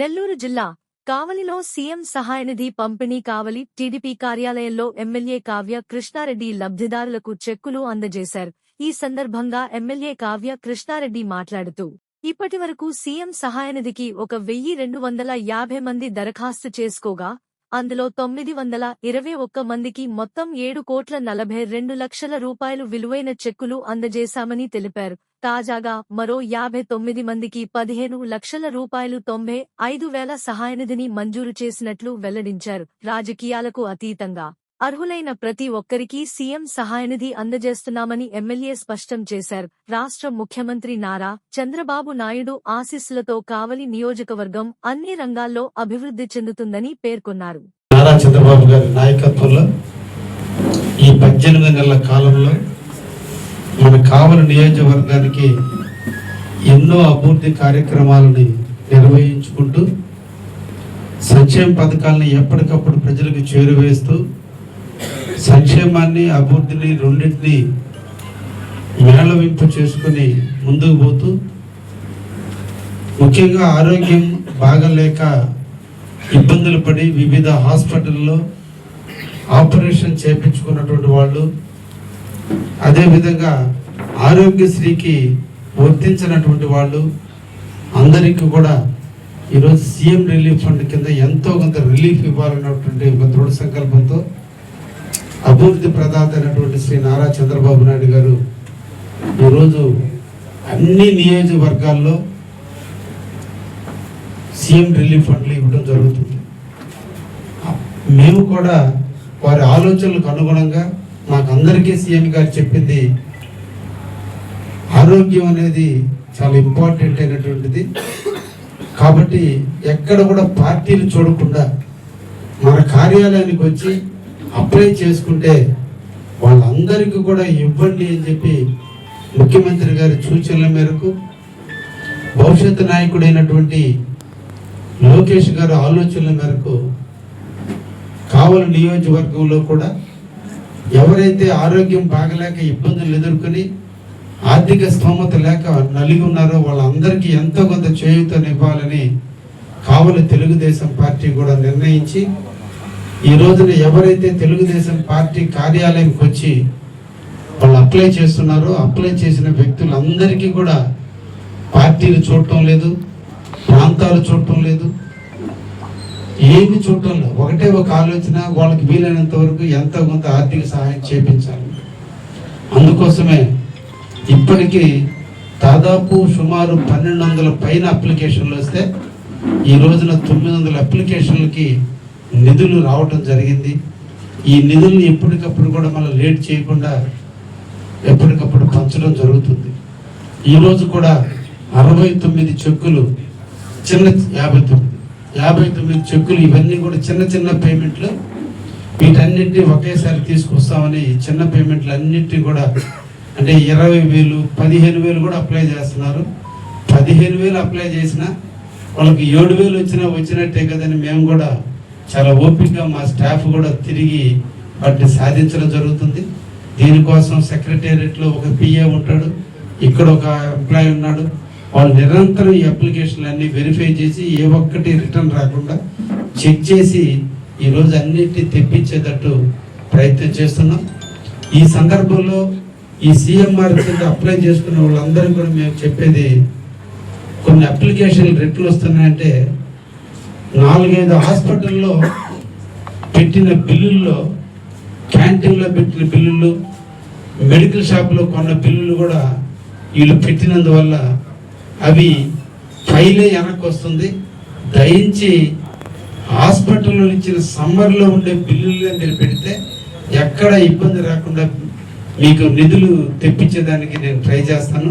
నెల్లూరు జిల్లా కావలిలో సీఎం సహాయనిధి పంపిణీ కావలి టీడీపీ కార్యాలయంలో ఎమ్మెల్యే కావ్య కృష్ణారెడ్డి లబ్ధిదారులకు చెక్కులు అందజేశారు. ఈ సందర్భంగా ఎమ్మెల్యే కావ్య కృష్ణారెడ్డి మాట్లాడుతూ ఇప్పటివరకు సీఎం సహాయనిధికి ఒక వెయ్యి రెండు వందల యాభై మంది దరఖాస్తు చేసుకోగా అందులో తొమ్మిది వందల ఇరవై ఒక్క మందికి మొత్తం ఏడు కోట్ల నలభై రెండు లక్షల రూపాయలు విలువైన చెక్కులు అందజేశామని తెలిపారు. తాజాగా మరో యాభై తొమ్మిది మందికి పదిహేను లక్షల రూపాయలు తొంభై ఐదు వేల సహాయనిధిని మంజూరు చేసినట్లు వెల్లడించారు. రాజకీయాలకు అతీతంగా అర్హులైన ప్రతి ఒక్కరికి సీఎం సహాయనిధి అందజేస్తున్నామని ఎమ్మెల్యే స్పష్టం చేశారు. రాష్ట్ర ముఖ్యమంత్రి నారా చంద్రబాబు నాయుడు ఆశీస్సులతో కావలి నియోజకవర్గం అన్ని రంగాల్లో అభివృద్ధి చెందుతుందని పేర్కొన్నారు. నారా చంద్రబాబు గారి నాయకత్వంలో ఈ పద్దెనిమిది నెలల కాలంలో మన కావలి నియోజకవర్గానికి ఎన్నో అభివృద్ధి కార్యక్రమాలని నిర్వహించుకుంటూ సంక్షేమ పథకాలను ఎప్పటికప్పుడు ప్రజలకు చేరువేస్తూ సంక్షేమాన్ని అభివృద్ధిని రెండింటిని మేళవింపు చేసుకుని ముందుకు పోతూ ముఖ్యంగా ఆరోగ్యం బాగలేక ఇబ్బందులు పడి వివిధ హాస్పిటల్లో ఆపరేషన్ చేపించుకున్నటువంటి వాళ్ళు అదేవిధంగా ఆరోగ్యశ్రీకి వర్తించినటువంటి వాళ్ళు అందరికీ కూడా ఈరోజు సీఎం రిలీఫ్ ఫండ్ కింద ఎంతో కొంత రిలీఫ్ ఇవ్వాలన్నటువంటి ఒక దృఢ సంకల్పంతో అభివృద్ధి ప్రదాత అయినటువంటి శ్రీ నారా చంద్రబాబు నాయుడు గారు ఈరోజు అన్ని నియోజకవర్గాల్లో సీఎం రిలీఫ్ ఫండ్లు ఇవ్వడం జరుగుతుంది. మేము కూడా వారి ఆలోచనలకు అనుగుణంగా మాకందరికీ సీఎం గారు చెప్పింది ఆరోగ్యం అనేది చాలా ఇంపార్టెంట్ అయినటువంటిది. కాబట్టి ఎక్కడ కూడా పార్టీలు చూడకుండా మన కార్యాలయానికి వచ్చి అప్లై చేసుకుంటే వాళ్ళందరికీ కూడా ఇవ్వండి అని చెప్పి ముఖ్యమంత్రి గారి సూచనల మేరకు భవిష్యత్తు నాయకుడైనటువంటి లోకేష్ గారి ఆలోచనల మేరకు కావలి నియోజకవర్గంలో కూడా ఎవరైతే ఆరోగ్యం బాగలేక ఇబ్బందులు ఎదుర్కొని ఆర్థిక స్తోమత లేక నలిగి ఉన్నారో వాళ్ళందరికీ ఎంతో కొంత చేయూతనివ్వాలని కావలి తెలుగుదేశం పార్టీ కూడా నిర్ణయించి ఈ రోజున ఎవరైతే తెలుగుదేశం పార్టీ కార్యాలయంకి వచ్చి వాళ్ళు అప్లై చేస్తున్నారో అప్లై చేసిన వ్యక్తులందరికీ కూడా పార్టీలు చూడటం లేదు ప్రాంతాలు చూడటం లేదు ఏమి చూడటం ఒకటే ఒక ఆలోచన వాళ్ళకి వీలైనంత వరకు ఎంత కొంత ఆర్థిక సహాయం చేపించాలి. అందుకోసమే ఇప్పటికీ దాదాపు సుమారు పన్నెండు వందల పైన అప్లికేషన్లు వస్తే ఈ రోజున తొమ్మిది వందల అప్లికేషన్లకి నిధులు రావటం జరిగింది. ఈ నిధుల్ని ఎప్పటికప్పుడు కూడా మళ్ళీ లేట్ చేయకుండా ఎప్పటికప్పుడు పంచడం జరుగుతుంది. ఈరోజు కూడా అరవై తొమ్మిది చెక్కులు చిన్న యాభై తొమ్మిది యాభై తొమ్మిది చెక్కులు ఇవన్నీ కూడా చిన్న చిన్న పేమెంట్లు. వీటన్నిటిని ఒకేసారి తీసుకొస్తామని చిన్న పేమెంట్లు అన్నిటినీ కూడా అంటే ఇరవై వేలు పదిహేను వేలు కూడా అప్లై చేస్తున్నారు. పదిహేను వేలు అప్లై చేసిన వాళ్ళకి ఏడు వేలు వచ్చినా వచ్చినట్టే కదని మేము కూడా చాలా ఓపికగా మా స్టాఫ్ కూడా తిరిగి వాటిని సాధించడం జరుగుతుంది. దీనికోసం సెక్రటేరియట్లో ఒక పిఏ ఉంటాడు. ఇక్కడ ఒక ఎంప్లాయీ ఉన్నాడు. వాళ్ళు నిరంతరం ఈ అప్లికేషన్లన్నీ వెరిఫై చేసి ఏ ఒక్కటి రిటర్న్ రాకుండా చెక్ చేసి ఈరోజు అన్నిటిని తెప్పించేటట్టు ప్రయత్నం చేస్తున్నాం. ఈ సందర్భంలో ఈ సిఎంఆర్ కింద అప్లై చేసుకున్న వాళ్ళందరూ కూడా మేము చెప్పేది కొన్ని అప్లికేషన్లు రెట్లు వస్తున్నాయంటే నాలుగైదు హాస్పిటల్లో పెట్టిన బిల్లుల్లో క్యాంటీన్లో పెట్టిన బిల్లులు మెడికల్ షాప్లో కొన్న బిల్లులు కూడా వీళ్ళు పెట్టినందువల్ల అవి ఫైలే వెనక్కి వస్తుంది దయించి హాస్పిటల్లో ఇచ్చిన సమ్మర్లో ఉండే బిల్లులే మీరు పెడితే ఎక్కడ ఇబ్బంది రాకుండా మీకు నిధులు తెప్పించేదానికి నేను ట్రై చేస్తాను.